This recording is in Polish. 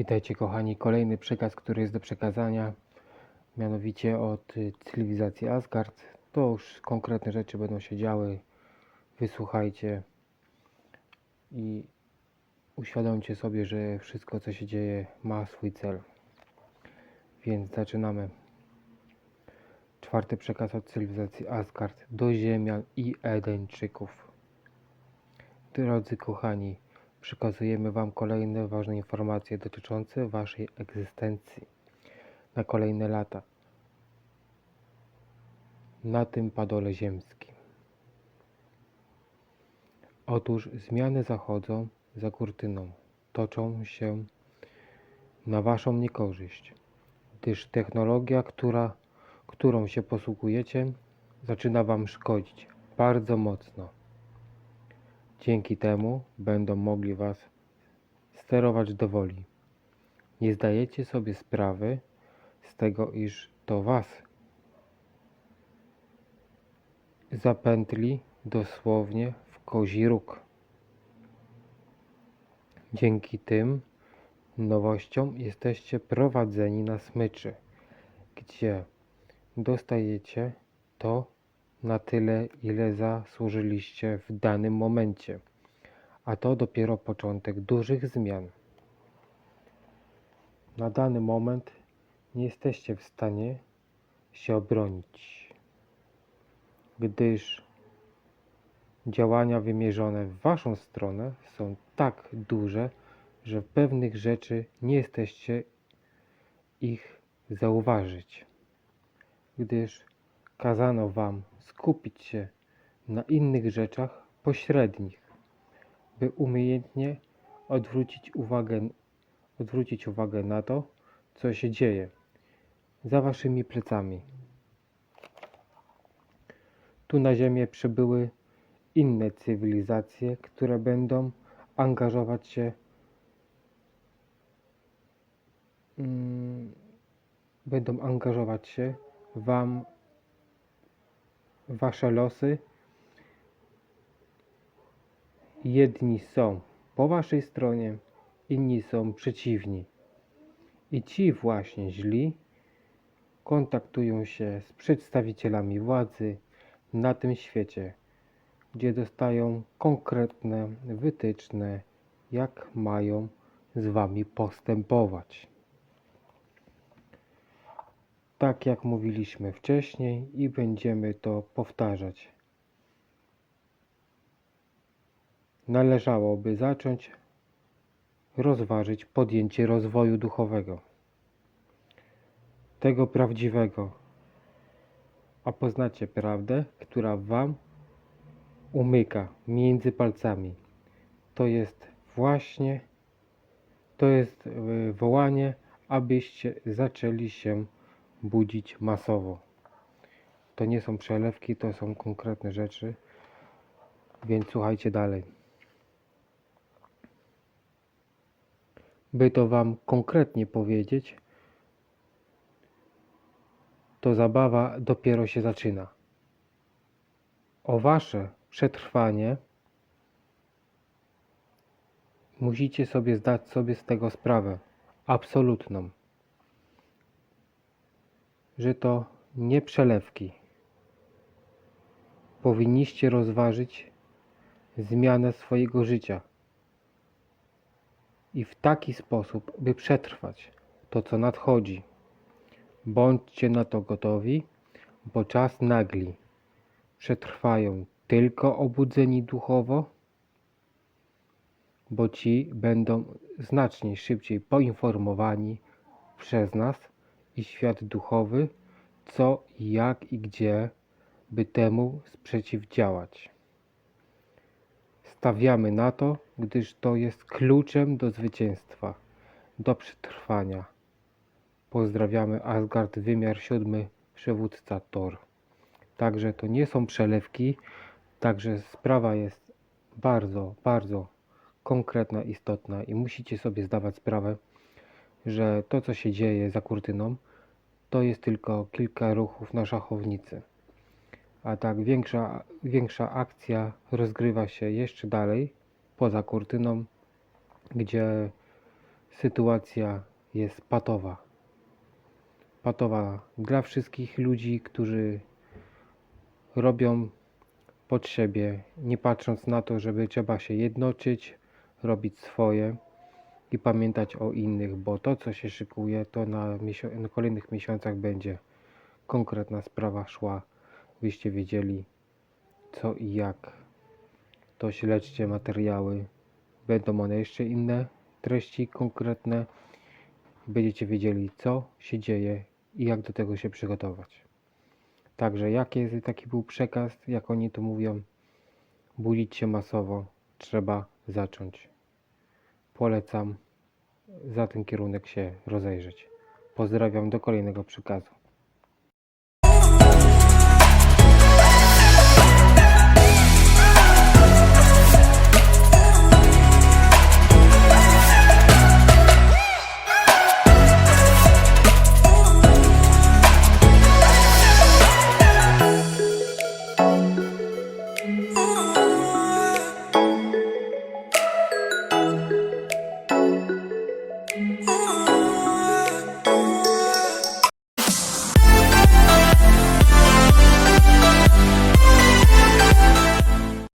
Witajcie kochani, kolejny przekaz, który jest do przekazania, mianowicie od cywilizacji Asgard. To już konkretne rzeczy będą się działy. Wysłuchajcie i uświadomcie sobie, że wszystko co się dzieje ma swój cel. Więc zaczynamy. Czwarty przekaz od cywilizacji Asgard do Ziemian i Edeńczyków. Drodzy kochani, przekazujemy Wam kolejne ważne informacje dotyczące Waszej egzystencji na kolejne lata na tym padole ziemskim. Otóż zmiany zachodzą za kurtyną, toczą się na Waszą niekorzyść, gdyż technologia, która, którą się posługujecie, zaczyna Wam szkodzić bardzo mocno. Dzięki temu będą mogli Was sterować do woli. Nie zdajecie sobie sprawy z tego, iż to Was zapętli dosłownie w kozi róg. Dzięki tym nowościom jesteście prowadzeni na smyczy, gdzie dostajecie to na tyle, ile zasłużyliście w danym momencie, a to dopiero początek dużych zmian. Na dany moment nie jesteście w stanie się obronić, gdyż działania wymierzone w Waszą stronę są tak duże, że w pewnych rzeczy nie jesteście ich zauważyć, gdyż kazano Wam skupić się na innych rzeczach pośrednich, by umiejętnie odwrócić uwagę, odwrócić uwagę na to, co się dzieje za Waszymi plecami. Tu na Ziemię przybyły inne cywilizacje, które będą angażować się mm, będą angażować się Wam Wasze losy. Jedni są po Waszej stronie, inni są przeciwni. I ci właśnie źli kontaktują się z przedstawicielami władzy na tym świecie, gdzie dostają konkretne wytyczne, jak mają z Wami postępować. Tak jak mówiliśmy wcześniej i będziemy to powtarzać. Należałoby zacząć rozważyć podjęcie rozwoju duchowego. Tego prawdziwego. A poznacie prawdę, która Wam umyka między palcami. To jest właśnie, to jest e, wołanie, abyście zaczęli się budzić masowo. To nie są przelewki, to są konkretne rzeczy, więc słuchajcie dalej. By to Wam konkretnie powiedzieć, to zabawa dopiero się zaczyna. O Wasze przetrwanie musicie sobie zdać sobie z tego sprawę absolutną że to nie przelewki. Powinniście rozważyć zmianę swojego życia i w taki sposób, by przetrwać to, co nadchodzi. Bądźcie na to gotowi, bo czas nagli. Przetrwają tylko obudzeni duchowo, bo ci będą znacznie szybciej poinformowani przez nas i świat duchowy, co, jak i gdzie, by temu sprzeciwdziałać. Stawiamy na to, gdyż to jest kluczem do zwycięstwa, do przetrwania. Pozdrawiamy Asgard, wymiar siódmy, przywódca Thor. Także to nie są przelewki, także sprawa jest bardzo, bardzo konkretna, istotna i musicie sobie zdawać sprawę, że to, co się dzieje za kurtyną, to jest tylko kilka ruchów na szachownicy. A tak większa, większa akcja rozgrywa się jeszcze dalej, poza kurtyną, gdzie sytuacja jest patowa. Patowa dla wszystkich ludzi, którzy robią pod siebie, nie patrząc na to, żeby trzeba się jednoczyć, robić swoje i pamiętać o innych, bo to, co się szykuje, to na, na kolejnych miesiącach będzie konkretna sprawa szła, byście wiedzieli co i jak. To śledźcie materiały, będą one jeszcze inne treści konkretne, będziecie wiedzieli co się dzieje i jak do tego się przygotować. Także jaki jest taki był przekaz, jak oni to mówią, budzić się masowo, trzeba zacząć. Polecam za ten kierunek się rozejrzeć. Pozdrawiam do kolejnego przekazu.